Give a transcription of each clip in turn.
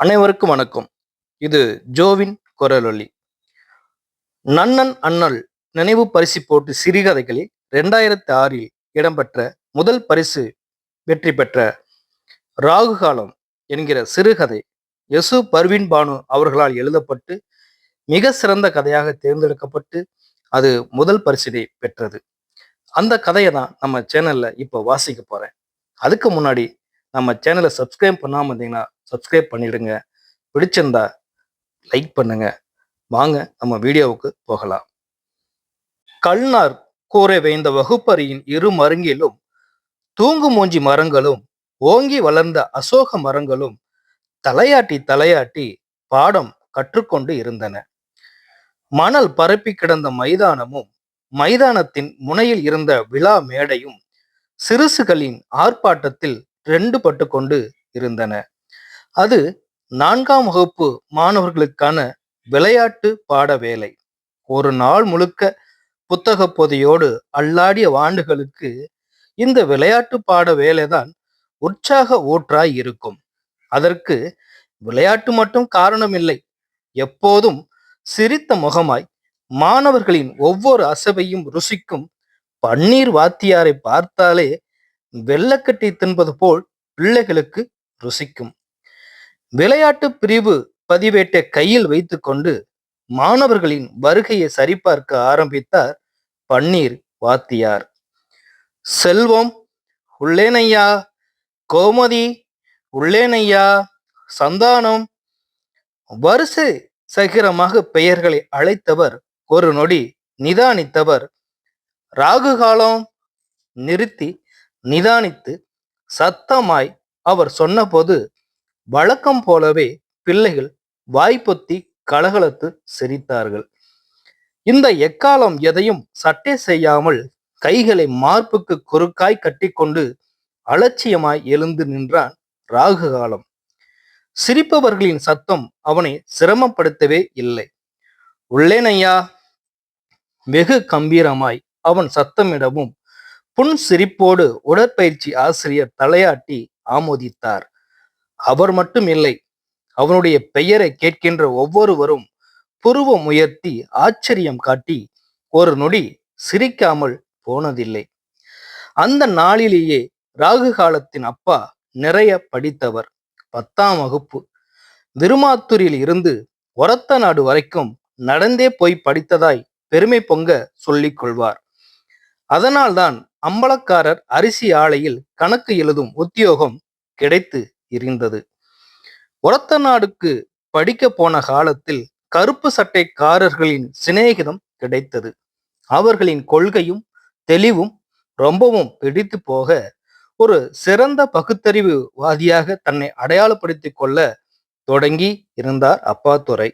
அனைவருக்கும் வணக்கம். இது ஜோவின் குரலொலி நன்னன் அண்ணல் நினைவு பரிசு போட்டு சிறுகதைகளில் ரெண்டாயிரத்தி ஆறில் இடம்பெற்ற முதல் பரிசு வெற்றி பெற்ற ராகுகாலம் என்கிற சிறுகதை யசு பர்வின் பானு அவர்களால் எழுதப்பட்டு மிக சிறந்த கதையாக தேர்ந்தெடுக்கப்பட்டு அது முதல் பரிசினை பெற்றது. அந்த கதையை தான் நம்ம சேனல்ல இப்போ வாசிக்க போறேன். அதுக்கு முன்னாடி நம்ம சேனலை சப்ஸ்கிரைப் பண்ணாமல் இருந்தீங்கன்னா சப்ஸ்கிரைப் பண்ணிடுங்க. பிடிச்சிருந்தா லைக் பண்ணுங்க. வாங்க நம்ம வீடியோவுக்கு போகலாம். கல்நார் கூரை வைந்த வகுப்பறையின் இரு மருங்கிலும் தூங்கு மூஞ்சி மரங்களும் ஓங்கி வளர்ந்த அசோக மரங்களும் தலையாட்டி தலையாட்டி பாடம் கற்றுக்கொண்டு இருந்தன. மணல் பரப்பி கிடந்த மைதானமும் மைதானத்தின் முனையில் இருந்த விழா மேடையும் சிறுசுகளின் ஆர்ப்பாட்டத்தில் ரெண்டு பட்டு கொண்டு இருந்தன. அது நான்காம் வகுப்பு மாணவர்களுக்கான விளையாட்டு பாட வேலை. ஒரு நாள் முழுக்க புத்தக பொதியோடு அல்லாடிய வாண்டுகளுக்கு இந்த விளையாட்டு பாட வேலைதான் உற்சாக ஊற்றாய் இருக்கும். அதற்கு விளையாட்டு மட்டும் காரணமில்லை. எப்போதும் சிரித்த முகமாய் மாணவர்களின் ஒவ்வொரு அசவையும் ருசிக்கும் பன்னீர் வாத்தியாரை பார்த்தாலே வெள்ளக்கட்டி தின்பது போல் பிள்ளைகளுக்கு ருசிக்கும். விளையாட்டு பிரிவு பதிவேட்டை கையில் வைத்துக்கொண்டு மாணவர்களின் வருகையை சரிபார்க்க ஆரம்பித்தார் பன்னீர் வாத்தியார். செல்வம் உள்ளேனையா? கோமதி உள்ளேனையா? சந்தானம்? வரிசை சகிரமாக பெயர்களை அழைத்தவர் ஒரு நொடி நிதானித்தவர். ராகு காலம் நிறுத்தி நிதானித்து சத்தமாய் அவர் சொன்னபோது வழக்கம் போலவே பிள்ளைகள் வாய்ப்பொத்தி கலகலத்து சிரித்தார்கள். இந்த எக்காலம் எதையும் சட்டை செய்யாமல் கைகளை மார்புக்கு குறுக்காய் கட்டிக்கொண்டு அலட்சியமாய் எழுந்து நின்றான் ராகு காலம் சிரிப்பவர்களின் சத்தம் அவனை சிரமப்படுத்தவே இல்லை. உள்ளேனையா? வெகு கம்பீரமாய் அவன் சத்தமிடவும் புன் சிரிப்போடு உடற்பயிற்சி ஆசிரியர் தலையாட்டி ஆமோதித்தார். அவர் மட்டும் இல்லை அவனுடைய பெயரை கேட்கின்ற ஒவ்வொருவரும் புருவம் உயர்த்தி ஆச்சரியம் காட்டி ஒரு நொடி சிரிக்காமல் போனதில்லை. அந்த நாளிலேயே ராகு காலத்தின் அப்பா நிறைய படித்தவர். பத்தாம் வகுப்பு. விருமாத்தூரில் இருந்து ஒரத்த நாடு வரைக்கும் நடந்தே போய் படித்ததாய் பெருமை பொங்க சொல்லிக் கொள்வார். அதனால்தான் அம்பலக்காரர் அரிசி ஆலையில் கணக்கு எழுதும் உத்தியோகம் கிடைத்து இருந்தது. ஒரத்த நாடுக்கு படிக்க போன காலத்தில் கருப்பு சட்டைக்காரர்களின் சிநேகிதம் கிடைத்தது. அவர்களின் கொள்கையும் தெளிவும் ரொம்பவும் பிடித்து போக ஒரு சிறந்த பகுத்தறிவு வாதியாக தன்னை அடையாளப்படுத்திக் கொள்ள தொடங்கி இருந்தார் அப்பாத்துறை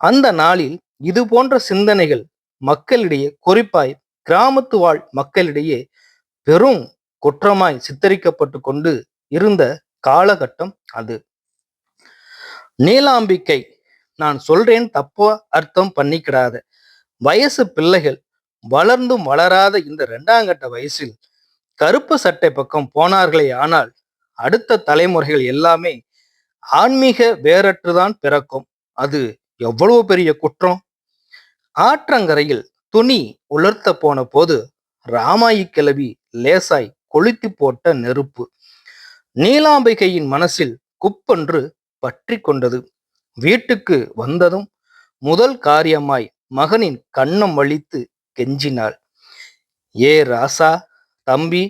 அந்த நாளில் இது போன்ற சிந்தனைகள் மக்களிடையே குறிப்பாய் கிராமத்து வாழ் மக்களிடையே பெரும் குற்றமாய் சித்தரிக்கப்பட்டு கொண்டு இருந்த காலகட்டம் அது. நீலாம்பிக்கை நான் சொல்றேன் தப்பா அர்த்தம் பண்ணிக்கிடாத. வயசு பிள்ளைகள் வளர்ந்தும் வளராத இந்த இரண்டாங்கட்ட வயசில் கருப்பு சட்டை பக்கம் போனார்களே ஆனால் அடுத்த தலைமுறைகள் எல்லாமே ஆன்மீக வேறற்றுதான் பிறக்கும். அது எவ்வளவு பெரிய குற்றம்? ஆற்றங்கரையில் துணி உலர்த்த போன போது ராமாயி கிளவி லேசாய் கொளுத்தி போட்ட நெருப்பு. நீலாம்பிகையின் மனசில் குப்பென்று பற்றி கொண்டது. வீட்டுக்கு வந்ததும் முதல் காரியமாய் மகனின் கண்ணம் வலித்து கெஞ்சினாள். ஏ ராசா தம்பி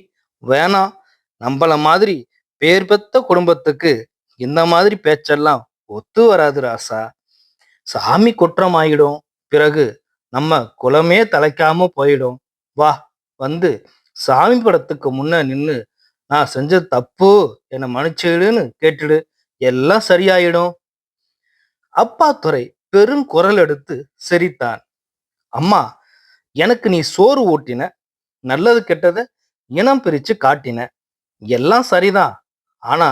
வேணா நம்மள மாதிரி பேர் பெத்த குடும்பத்துக்கு இந்த மாதிரி பேச்செல்லாம் ஒத்து வராது ராசா. சாமி குற்றம் ஆயிடும் பிறகு நம்ம குலமே தலைக்காம போயிடும். வா வந்து சாமி படத்துக்கு முன்ன நின்று நான் செஞ்சது தப்பு என்னை மன்னிச்சிடுன்னு கேட்டுடு எல்லாம் சரியாயிடும். அப்பா துறை பெரும் குரல் எடுத்து சிரித்தான். அம்மா எனக்கு நீ சோறு ஊட்டின நல்லது கெட்டதை இனம் பிரிச்சு காட்டின எல்லாம் சரிதான். ஆனா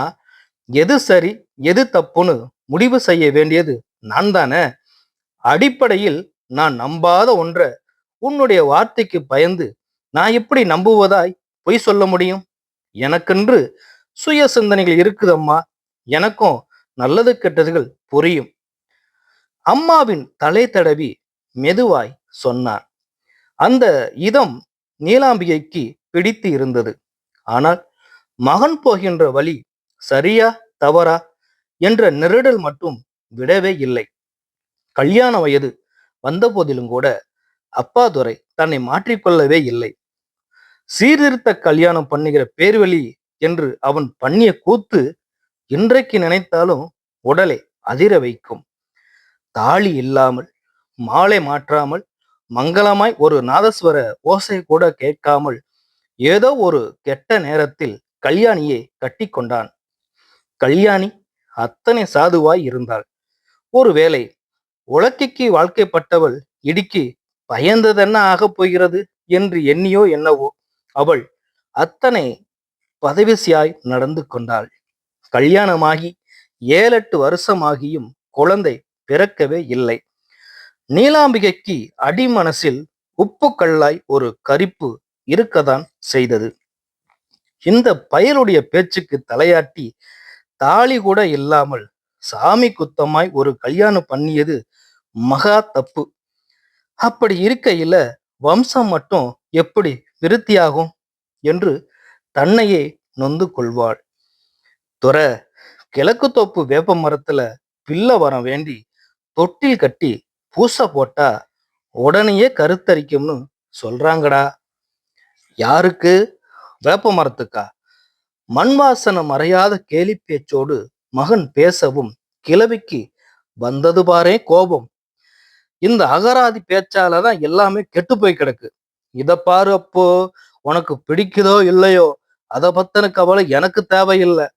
எது சரி எது தப்புன்னு முடிவு செய்ய வேண்டியது நான் தானே அடிப்படையில் நான் நம்பாத ஒன்றை உன்னுடைய வார்த்தைக்கு பயந்து நான் எப்படி நம்புவதாய் பொய் சொல்ல முடியும்? எனக்கென்று சுய சிந்தனைகள் இருக்குதம்மா? எனக்கும் நல்லது கெட்டதுகள் புரியும். அம்மாவின் தலை தடவி மெதுவாய் சொன்னான். அந்த இதம் நீலாம்பிகைக்கு பிடித்து இருந்தது. ஆனால் மகன் போகின்ற வழி சரியா தவறா என்ற நெருடல் மட்டும் விடவே இல்லை. கல்யாண வயது வந்த போதிலும் கூட அப்பாதுரை தன்னை மாற்றிக்கொள்ளவே இல்லை. சீர்திருத்த கல்யாணம் பண்ணுகிற பேர்வழி என்று அவன் பண்ணிய கூத்து இன்றைக்கு நினைத்தாலும் உடலை அதிர வைக்கும். தாலி இல்லாமல் மாலை மாற்றாமல் மங்களமாய் ஒரு நாதஸ்வர ஓசை கூட கேட்காமல் ஏதோ ஒரு கெட்ட நேரத்தில் கல்யாணியை கட்டி கொண்டான். கல்யாணி அத்தனை சாதுவாய் இருந்தாள். ஒருவேளை உலக்கைக்கு வாழ்க்கைப்பட்டவள் இடுக்கி பயந்ததென்ன ஆகப் போகிறது என்று எண்ணியோ என்னவோ. அவள் அத்தனை பதவிசியாய் நடந்து கொண்டாள். கல்யாணமாகி ஏழெட்டு வருஷமாகியும் குழந்தை பிறக்கவே இல்லை. நீலாம்பிகைக்கு அடிமனசில் உப்பு கல்லாய் ஒரு கரிப்பு இருக்கத்தான் செய்தது. இந்த பயலுடைய பேச்சுக்கு தலையாட்டி தாலி கூட இல்லாமல் சாமி குத்தமாய் ஒரு கல்யாணம் பண்ணியது மகா தப்பு. அப்படி இருக்கையில வம்சம் மட்டும் எப்படி விருத்தியாகும் என்று தன்னையே நொந்து கொள்வாள். துற கிழக்கு தோப்பு வேப்ப மரத்துல பிள்ளை வரம் வேண்டி தொட்டில் கட்டி பூச போட்டா உடனேயே கருத்தரிக்கும்னு சொல்றாங்கடா. யாருக்கு? வேப்ப மரத்துக்கா? மண் வாசனை மறையாத கேலி பேச்சோடு மகன் பேசவும் கிழவிக்கு வந்தது பாரே கோபம். இந்த அகராதி பேச்சால தான் எல்லாமே கெட்டு போய் கிடக்கு. இதை பாரு அப்போ உனக்கு பிடிக்குதோ இல்லையோ அதை பத்தின கவலை எனக்கு தேவையில்லை.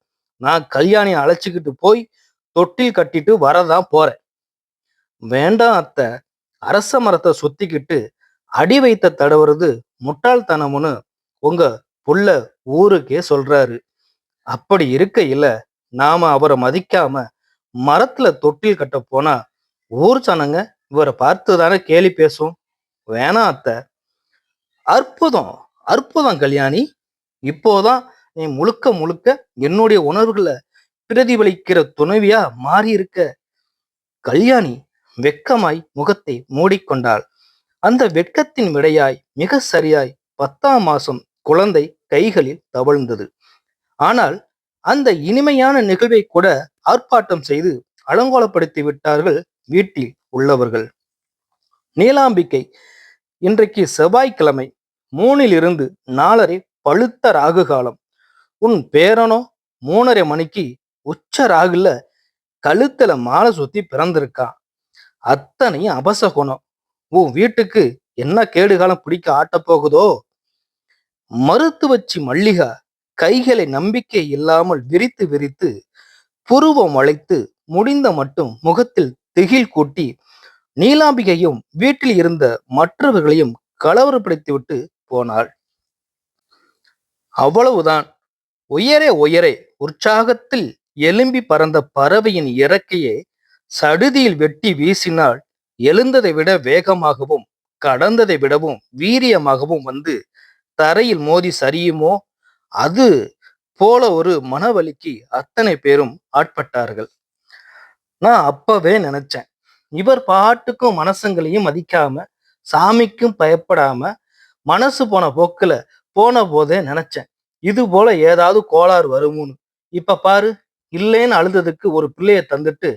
நான் கல்யாணியை அழைச்சிக்கிட்டு போய் தொட்டில் கட்டிட்டு வரதான் போறேன். வேண்டாம் அத்தை. அரச மரத்தை சுத்திக்கிட்டு அடி வைத்த தடவுறது முட்டாள்தனம்னு உங்க புள்ள ஊருக்கே சொல்றாரு. அப்படி இருக்கையில நாம அவரை மதிக்காம மரத்துல தொட்டில் கட்ட போனா ஊர் சனங்க இவரை பார்த்து தானே கேலி பேசும்? வேணாம் அத்தை. அற்புதம் அற்புதம் கல்யாணி. இப்போதான் நீ முழுக்க முழுக்க என்னுடைய உணர்வுகளை பிரதிபலிக்கிற துணைவியா மாறி இருக்க கல்யாணி வெக்கமாய் முகத்தை மூடிக்கொண்டாள். அந்த வெட்கத்தின் விடையாய் மிக சரியாய் பத்தாம் மாசம் குழந்தை கைகளில் தவழ்ந்தது. ஆனால் அந்த இனிமையான நிகழ்வை கூட ஆர்ப்பாட்டம் செய்து அலங்கோலப்படுத்தி விட்டார்கள் வீட்டில் உள்ளவர்கள். நீலாம்பிக்கை இன்றைக்கு செவ்வாய்க்கிழமை மூணிலிருந்து நாலரை பழுத்த ராகு காலம். உன் பேரனோ மூணரை மணிக்கு உச்ச ராகுல கழுத்துல மாலை சுத்தி பிறந்திருக்கான் அத்தனையும் அபசகுணம். உன் வீட்டுக்கு என்ன கேடுகாலம் பிடிக்க ஆட்டப்போகுதோ? மருத்துவச்சி மல்லிகா கைகளை நம்பிக்கை இல்லாமல் விரித்து விரித்து புருவம் வளைத்து முடிந்த மட்டும் முகத்தில் திகில் கூட்டி நீலாம்பிகையும் வீட்டில் இருந்த மற்றவர்களையும் கலவரப்படுத்திவிட்டு போனாள். அவ்வளவுதான். உயரே உயரே உற்சாகத்தில் எலும்பி பறந்த பறவையின் இறக்கையை சடுதியில் வெட்டி வீசினால் எழுந்ததை விட வேகமாகவும் கடந்ததை விடவும் வீரியமாகவும் வந்து தரையில் மோதி சரியுமோ? அது போல ஒரு மனவலிக்கு அத்தனை பேரும் ஆட்பட்டார்கள். நான் அப்பவே நினைச்சேன். இவர் பாட்டுக்கும் மனசுங்களையும் மதிக்காம சாமிக்கும் பயப்படாம மனசு போன போக்குல போன போதே நினைச்சேன். இது போல ஏதாவது கோளாறு வருமோன்னு. இப்ப பாரு இல்லைன்னு அழுததுக்கு ஒரு பிள்ளைய தந்துட்டு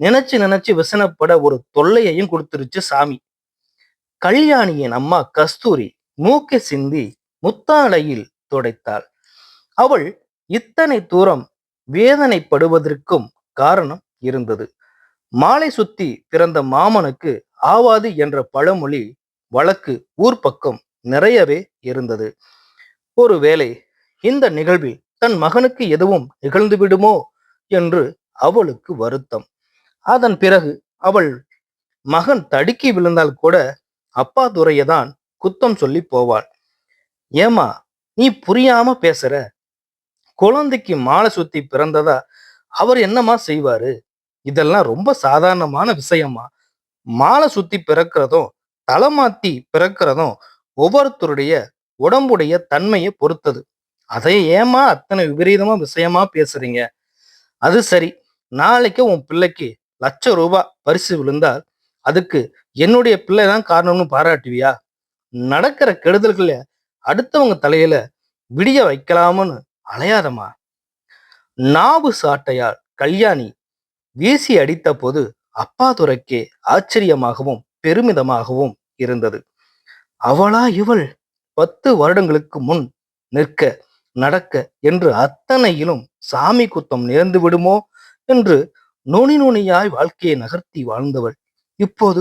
நினைச்சு நினைச்சு விசனப்பட ஒரு தொல்லையையும் கொடுத்துருச்சு சாமி. கல்யாணியின் அம்மா கஸ்தூரி மூக்கை சிந்தி முத்தாளையில் துடைத்தாள். அவள் இத்தனை தூரம் வேதனைப்படுவதற்கும் காரணம் இருந்தது. மாலை சுத்தி பிறந்த மாமனுக்கு ஆவாது என்ற பழமொழி வழக்கு ஊர் பக்கம் நிறையவே இருந்தது. ஒருவேளை இந்த நிகழ்வில் தன் மகனுக்கு எதுவும் நிகழ்ந்து விடுமோ என்று அவளுக்கு வருத்தம். அதன் பிறகு அவள் மகன் தடுக்கி விழுந்தால் கூட அப்பா துறையை தான் குத்தம் சொல்லி போவாள். ஏமா நீ புரியாம பேசுற? குழந்தைக்கு மாலை சுத்தி பிறந்ததா அவர் என்னமா செய்வாரு? இதெல்லாம் ரொம்ப சாதாரணமான விஷயமா? மாலை சுத்தி பிறக்கிறதும் தலை மாத்தி பிறக்கிறதும் ஒவ்வொருத்தருடைய உடம்புடைய தன்மையை பொறுத்தது. அதை ஏமா அத்தனை விபரீதமா விஷயமா பேசுறீங்க? அது சரி. நாளைக்கு உன் பிள்ளைக்கு லட்ச ரூபாய் பரிசு விழுந்தால் அதுக்கு என்னுடைய பிள்ளை தான் காரணம்னு பாராட்டுவியா? நடக்கிற கெடுதல்களை அடுத்தவங்க தலையில விடிய வைக்கலாமன்னு அலையாதமா நாவு சாட்டையால் கல்யாணி வீசி அடித்த போது அப்பாதுரைக்கே ஆச்சரியமாகவும் பெருமிதமாகவும் இருந்தது. அவளா இவள்? பத்து வருடங்களுக்கு முன் நிற்க நடக்க என்று அத்தனையிலும் சாமி குத்தம் நேர்ந்து விடுமோ? என்று நுனி நுனியாய் வாழ்க்கையை நகர்த்தி வாழ்ந்தவள். இப்போது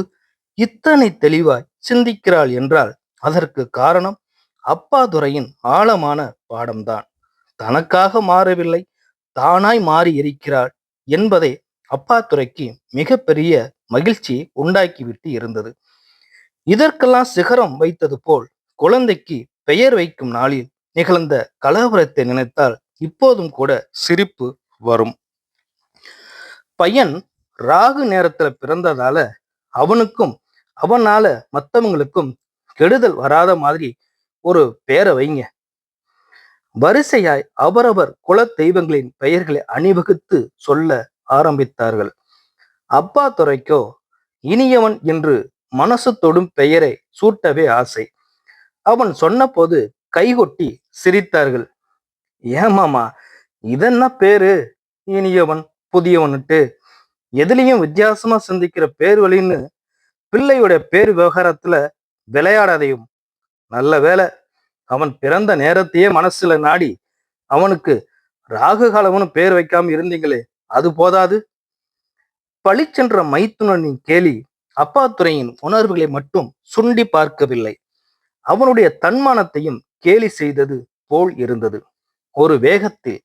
இத்தனை தெளிவாய் சிந்திக்கிறாள் என்றால் அதற்கு காரணம் அப்பாதுரையின் ஆழமான பாடம்தான். தனக்காக மாறவில்லை தானாய் மாறி இருக்கிறாள் என்பதை அப்பாத்துறைக்கு மிகப்பெரிய மகிழ்ச்சியை உண்டாக்கிவிட்டு இருந்தது. இதற்கெல்லாம் சிகரம் வைத்தது போல் குழந்தைக்கு பெயர் வைக்கும் நாளில் நிகழ்ந்த கலவரத்தை நினைத்தால் இப்போதும் கூட சிரிப்பு வரும். பையன் ராகு நேரத்துல பிறந்ததால அவனுக்கும் அவனால மத்தவங்களுக்கும் கெடுதல் வராத மாதிரி ஒரு பெயரை வைங்க. வரிசையாய் அவரவர் குல தெய்வங்களின் பெயர்களை அணிவகுத்து சொல்ல ஆரம்பித்தார்கள். அப்பா துறைக்கோ இனியவன் என்று மனசு தொடும் பெயரை சூட்டவே ஆசை. அவன் சொன்னபோது கைகொட்டி சிரித்தார்கள். ஏமாமா இதென்ன பேரு? இனியவன் புதியவன்ட்டு எதுலையும் வித்தியாசமா சிந்திக்கிற பேர் வழின்னு பிள்ளையுடைய பேர் விவகாரத்துல விளையாடாதையும். நல்ல வேலை அவன் பிறந்த நேரத்தையே மனசுல நாடி அவனுக்கு ராகு காலம்னு பேர் வைக்காம இருந்தீங்களே. அது போதாது. பளிச்சென்ற மைத்துனனின் கேலி அப்பாத்துறையின் உணர்வுகளை மட்டும் சுண்டி பார்க்கவில்லை. அவனுடைய தன்மானத்தையும் கேலி செய்தது போல் இருந்தது. ஒரு வேகத்தில்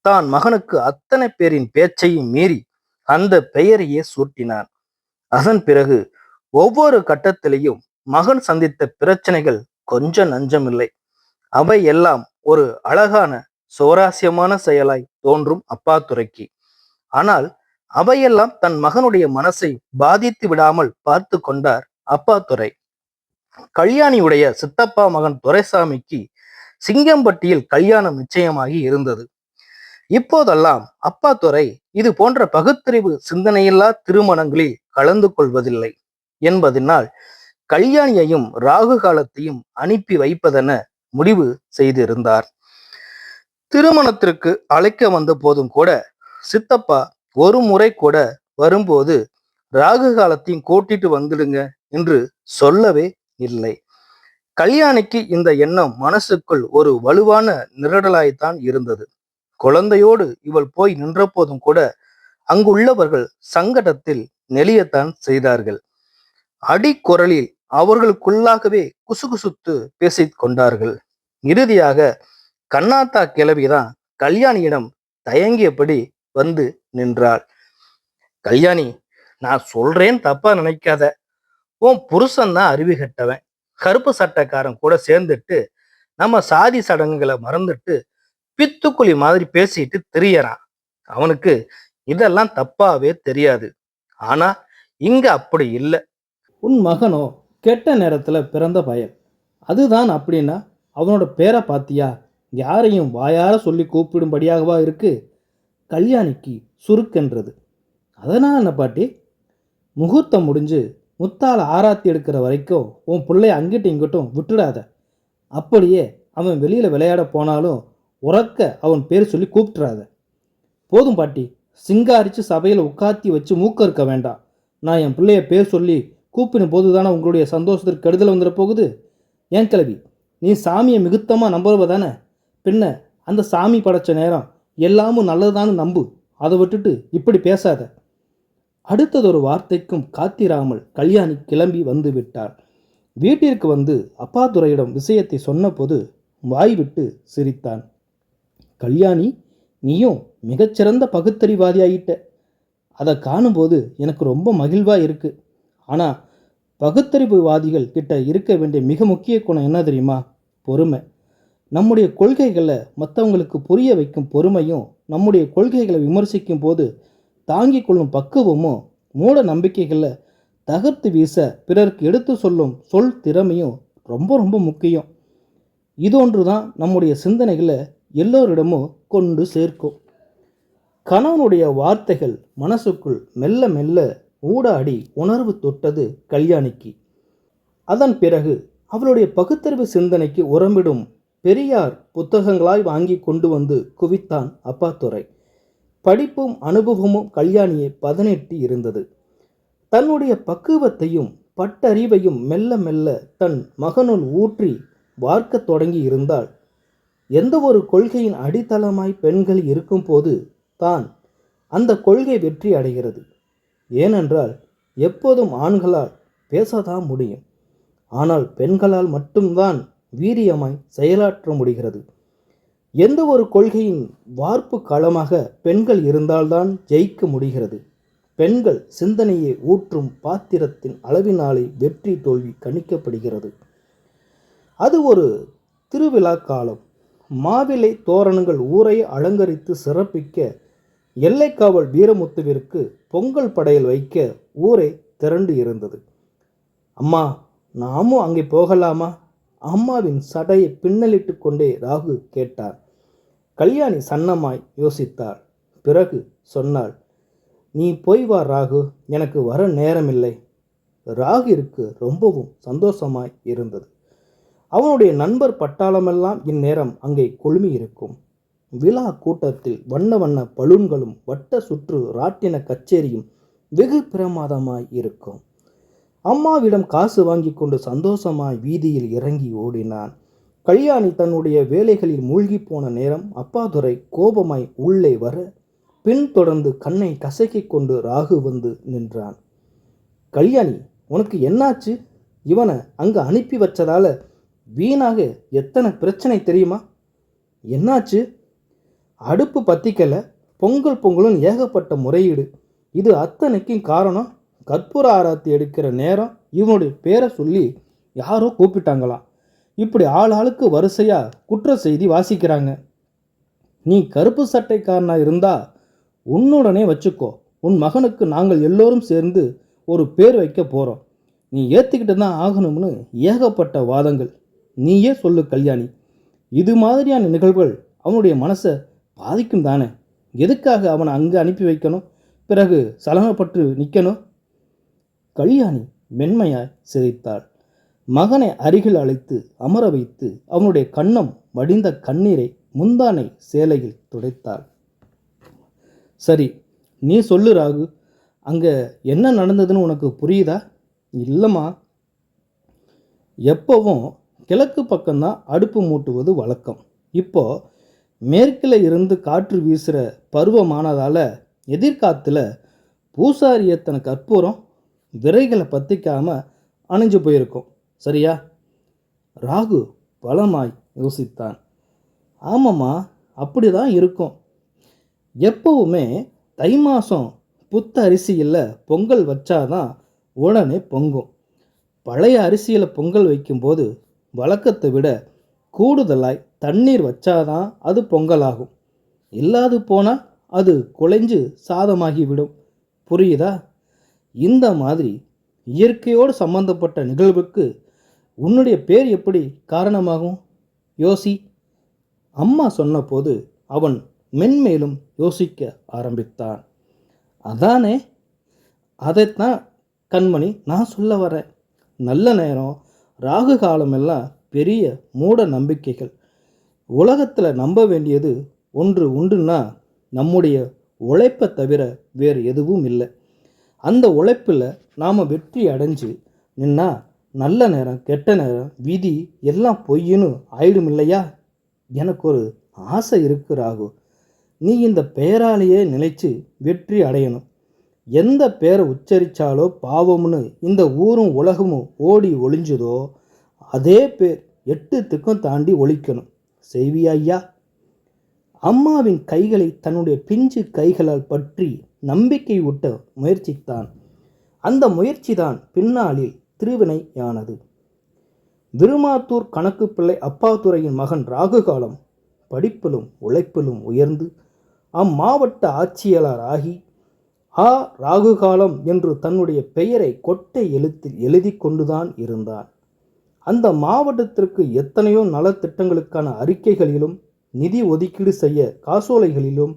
தான் மகனுக்கு அத்தனை பேரின் பேச்சையும் மீறி அந்த பெயரையே சூட்டினான். அதன் பிறகு ஒவ்வொரு கட்டத்திலையும் மகன் சந்தித்த பிரச்சனைகள் கொஞ்சம் நஞ்சமில்லை. அவை எல்லாம் ஒரு அழகான சுவராசியமான செயலாய் தோன்றும் அப்பாத்துறைக்கு ஆனால் அவையெல்லாம் தன் மகனுடைய மனசை பாதித்து விடாமல் பார்த்து கொண்டார் அப்பாத்துறை கல்யாணியுடைய சித்தப்பா மகன் துரைசாமிக்கு சிங்கம்பட்டியில் கல்யாணம் நிச்சயமாகி இருந்தது. இப்போதெல்லாம் அப்பாத்துறை இது போன்ற பகுத்தறிவு சிந்தனையில்லா திருமணங்களில் கலந்து கொள்வதில்லை என்பதனால் கல்யாணியையும் ராகு காலத்தையும் அனுப்பி வைப்பதென முடிவு செய்திருந்தார். திருமணத்திற்கு அழைக்க வந்த போதும் கூட சித்தப்பா ஒரு முறை கூட வரும்போது ராகு காலத்தையும் கூட்டிட்டு வந்துடுங்க என்று சொல்லவே இல்லை. கல்யாணிக்கு இந்த எண்ணம் மனசுக்குள் ஒரு வலுவான நிரடலாய்த்தான் இருந்தது. குழந்தையோடு இவள் போய் நின்ற போதும் கூட அங்குள்ளவர்கள் சங்கடத்தில் நெளியத்தான் செய்தார்கள். அடிக்குரலில் அவர்களுக்குள்ளாகவே குசுகுசுத்து பேசிக் கொண்டார்கள். இறுதியாக கண்ணாத்தா கிளவிதான் கல்யாணியிடம் தயங்கியபடி வந்து நின்றாள். கல்யாணி நான் சொல்றேன் தப்பா நினைக்காத. உன் புருஷன் தான் அருவி கெட்டவன். கருப்பு சட்டைக்காரன் கூட சேர்ந்துட்டு நம்ம சாதி சடங்குகளை மறந்துட்டு பித்துக்குழி மாதிரி பேசிட்டு திரியறான். அவனுக்கு இதெல்லாம் தப்பாவே தெரியாது. ஆனா இங்க அப்படி இல்லை. உன் மகனோ கெட்ட நேரத்தில் பிறந்த பயன் அதுதான் அப்படின்னா அவனோட பேரை பாத்தியா? யாரையும் வாயார சொல்லி கூப்பிடும்படியாகவா இருக்கு? கல்யாணிக்கு சுருக்கென்றது. அதனால் என்ன பாட்டி? முகூர்த்தம் முடிஞ்சு முத்தால் ஆராத்தி எடுக்கிற வரைக்கும் உன் பிள்ளைய அங்கிட்டும் இங்கிட்டும் விட்டுடாத. அப்படியே அவன் வெளியில் விளையாட போனாலும் உறக்க அவன் பேர் சொல்லி கூப்பிட்டுறாத. போதும் பாட்டி. சிங்காரிச்சு சபையில் உட்காத்தி வச்சு மூக்க இருக்க வேண்டாம். நான் என் பிள்ளைய பேர் சொல்லி கூப்பிடும் போது தானே உங்களுடைய சந்தோஷத்திற்கு கெடுதல் வந்துட போகுது? ஏன் கிளவி நீ சாமியை மிகுத்தமாக நம்புறவ தானே? பின்ன அந்த சாமி படைச்ச நேரம் எல்லாமும் நல்லதுதான்னு நம்பு. அதை விட்டுட்டு இப்படி பேசாத. அடுத்ததொரு வார்த்தைக்கும் காத்திராமல் கல்யாணி கிளம்பி வந்து விட்டார் வீட்டிற்கு வந்து அப்பாதுரையிடம் விஷயத்தை சொன்னபோது வாய் விட்டு சிரித்தான். கல்யாணி நீயும் மிகச்சிறந்த பகுத்தறிவாதியாயிட்ட. அதை காணும்போது எனக்கு ரொம்ப மகிழ்வாக இருக்கு. ஆனால் பகுத்தறிவுவாதிகள் கிட்ட இருக்க வேண்டிய மிக முக்கிய குணம் என்ன தெரியுமா? பொறுமை. நம்முடைய கொள்கைகளை மற்றவங்களுக்கு புரிய வைக்கும் பொறுமையும் நம்முடைய கொள்கைகளை விமர்சிக்கும் போது தாங்கிக் கொள்ளும் பக்குவமும் மூட நம்பிக்கைகளை தகர்த்து வீச பிறருக்கு எடுத்து சொல்லும் சொல் திறமையும் ரொம்ப ரொம்ப முக்கியம். இதொன்று தான் நம்முடைய சிந்தனைகளை எல்லோரிடமும் கொண்டு சேர்க்கும். கணவனுடைய வார்த்தைகள் மனசுக்குள் மெல்ல மெல்ல ஊடாடி உணர்வு தொட்டது கல்யாணிக்கு. அதன் பிறகு அவளுடைய பகுத்தறிவு சிந்தனைக்கு உரமிடும் பெரியார் புத்தகங்களாய் வாங்கி கொண்டு வந்து குவித்தான் அப்பாத்துறை படிப்பும் அனுபவமும் கல்யாணியை பதனிட்டு இருந்தது. தன்னுடைய பக்குவத்தையும் பட்டறிவையும் மெல்ல மெல்ல தன் மகனுள் ஊற்றி வார்க்கத் தொடங்கி இருந்தால் எந்த ஒரு கொள்கையின் அடித்தளமாய் பெண்கள் இருக்கும்போது தான் அந்த கொள்கை வெற்றி அடைகிறது. ஏனென்றால் எப்போதும் ஆண்களால் பேசதான் முடியும். ஆனால் பெண்களால் மட்டும்தான் வீரியமாய் செயலாற்ற முடிகிறது. எந்த ஒரு கொள்கையின் வார்ப்பு காலமாக பெண்கள் இருந்தால்தான் ஜெயிக்க முடிகிறது. பெண்கள் சிந்தனையை ஊற்றும் பாத்திரத்தின் அளவினாலே வெற்றி தோல்வி கணிக்கப்படுகிறது. அது ஒரு திருவிழா காலம். மாவிலை தோரணங்கள் ஊரை அலங்கரித்து சிறப்பிக்க எல்லைக்காவல் வீரமுத்துவிற்கு பொங்கல் படையல் வைக்க ஊரே திரண்டு இருந்தது. அம்மா நாமும் அங்கே போகலாமா? அம்மாவின் சடையை பின்னலிட்டு கொண்டே ராகு கேட்டார். கல்யாணி சன்னமாய் யோசித்தாள் பிறகு சொன்னாள் நீ போய் வா ராகு எனக்கு வர நேரமில்லை. ராகிற்கு ரொம்பவும் சந்தோஷமாய் இருந்தது. அவனுடைய நண்பர் பட்டாளமெல்லாம் இந்நேரம் அங்கே குழுமி இருக்கும். விழா கூட்டத்தில் வண்ண வண்ண பலூன்களும் வட்ட சுற்று ராட்டின கச்சேரியும் வெகு பிரமாதமாய் இருக்கும். அம்மாவிடம் காசு வாங்கி கொண்டு சந்தோஷமாய் வீதியில் இறங்கி ஓடினான். கல்யாணி தன்னுடைய வேலைகளில் மூழ்கி போன நேரம் அப்பாதுரை கோபமாய் உள்ளே வர பின்தொடர்ந்து கண்ணை கசக்கிக் கொண்டு ராகு வந்து நின்றான். கல்யாணி உனக்கு என்னாச்சு? இவனை அங்கே அனுப்பி வச்சதால வீணாக எத்தனை பிரச்சனை தெரியுமா? என்னாச்சு? அடுப்பு பத்திக்கல பொங்கல் பொங்கலும் ஏகப்பட்ட முறையீடு. இது அத்தனைக்கும் காரணம்? கற்பூர ஆராத்தி எடுக்கிற நேரம் இவனுடைய பேரை சொல்லி யாரோ கூப்பிட்டாங்களாம் இப்படி ஆள் ஆளுக்கு குற்ற செய்தி வாசிக்கிறாங்க. நீ கருப்பு சட்டைக்காரனாக இருந்தால் உன்னுடனே வச்சுக்கோ. உன் மகனுக்கு நாங்கள் எல்லோரும் சேர்ந்து ஒரு பேர் வைக்க போகிறோம் நீ ஏற்றுக்கிட்டு தான் ஆகணும்னு ஏகப்பட்ட வாதங்கள். நீயே சொல்லு கல்யாணி. இது மாதிரியான நிகழ்வுகள் அவனுடைய மனசை பாதிக்கும் தானே? எதுக்காக அவனை அங்கே அனுப்பி வைக்கணும்? பிறகு சலனப்பட்டு நிற்கணும் கல்யாணி மென்மையாய் சிரித்தாள். மகனை அருகில் அழைத்து அமர வைத்து அவனுடைய கண்ணம் வடிந்த கண்ணீரை முந்தானை சேலையில் துடைத்தாள். சரி நீ சொல்லு ராகு அங்கே என்ன நடந்ததுன்னு உனக்கு புரியுதா? இல்லைம்மா. எப்போவும் கிழக்கு பக்கம்தான் அடுப்பு மூட்டுவது வழக்கம். இப்போ மேற்கில் இருந்து காற்று வீசுகிற பருவமானதால் எதிர்காத்தில் பூசாரி எத்தனை கற்பூரம்? விரைகளை பற்றிக்காம அணிஞ்சு போயிருக்கும். சரியா? ராகு பலமாய் யோசித்தான். ஆமாம்மா அப்படி தான் இருக்கும். எப்பவுமே தை மாதம் புத்த அரிசியில் பொங்கல் வச்சாதான் உடனே பொங்கும். பழைய அரிசியில் பொங்கல் வைக்கும்போது வழக்கத்தை விட கூடுதலாய் தண்ணீர் வச்சாதான் அது பொங்கலாகும். இல்லாது போனால் அது குலைஞ்சு சாதமாகிவிடும். புரியுதா? இந்த மாதிரி இயற்கையோடு சம்பந்தப்பட்ட நிகழ்வுக்கு உன்னுடைய பேர் எப்படி காரணமாகும்? யோசி. அம்மா சொன்னபோது அவன் மென்மேலும் யோசிக்க ஆரம்பித்தான். அதானே? அதைத்தான் கண்மணி நான் சொல்ல வரேன் நல்ல நேரம் ராகு காலமெல்லாம் பெரிய மூட நம்பிக்கைகள். உலகத்தில் நம்ப வேண்டியது ஒன்று உண்டுன்னா நம்முடைய உழைப்பை தவிர வேறு எதுவும் இல்லை. அந்த உழைப்பில் நாம் வெற்றி அடைஞ்சு நின்னா நல்ல நேரம் கெட்ட நேரம் விதி எல்லாம் பொய்ன்னு ஆயிடும் இல்லையா எனக்கு ஒரு ஆசை இருக்கு ராகு. நீ இந்த பெயராலேயே நிலைச்சு வெற்றி அடையணும். எந்த பேரை உச்சரித்தாலோ பாவம்னு இந்த ஊரும் உலகமும் ஓடி ஒளிஞ்சுதோ அதே பேர் எட்டு திக்கம் தாண்டி ஒழிக்கணும். செய்வியா ஐயா? அம்மாவின் கைகளை தன்னுடைய பிஞ்சு கைகளால் பற்றி நம்பிக்கை ஊட்ட முயற்சித்தான். அந்த முயற்சிதான் பின்னாளில் திருவினையானது. விருமாத்தூர் கணக்கு பிள்ளை அப்பாதுரையின் மகன் ராகுகாலம் படிப்பிலும் உழைப்பிலும் உயர்ந்து அம்மாவட்ட ஆட்சியாளர் ஆகி ஆ ராகுகாலம் என்று தன்னுடைய பெயரை கொட்டை எழுத்தில் எழுதி கொண்டுதான் இருந்தான். அந்த மாவட்டத்திற்கு எத்தனையோ நலத்திட்டங்களுக்கான அறிக்கைகளிலும் நிதி ஒதுக்கீடு செய்ய காசோலைகளிலும்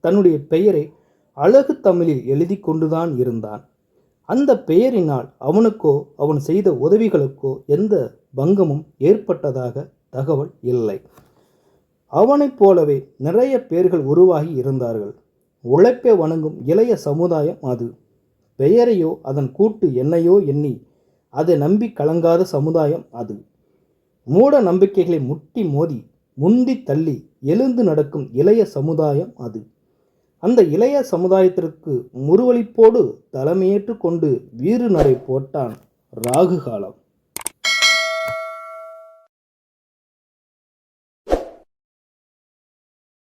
தன்னுடைய பெயரை அழகு தமிழில் எழுதி கொண்டுதான் இருந்தான். அந்த பெயரினால் அவனுக்கோ அவன் செய்த உதவிகளுக்கோ எந்த பங்கமும் ஏற்பட்டதாக தகவல் இல்லை. அவனைப் போலவே நிறைய பேர்கள் உருவாகி இருந்தார்கள். உழைப்பை வணங்கும் இளைய சமுதாயம் அது. பெயரையோ அதன் கூட்டு என்னையோ எண்ணி அதை நம்பி கலங்காத சமுதாயம் அது. மூட நம்பிக்கைகளை முட்டி மோதி முந்தி தள்ளி எழுந்து நடக்கும் இளைய சமுதாயம் அது. அந்த இளைய சமுதாயத்திற்கு முருவளிப்போடு தலைமையேற்று கொண்டு வீறு நடை போட்டான் ராகு காலம்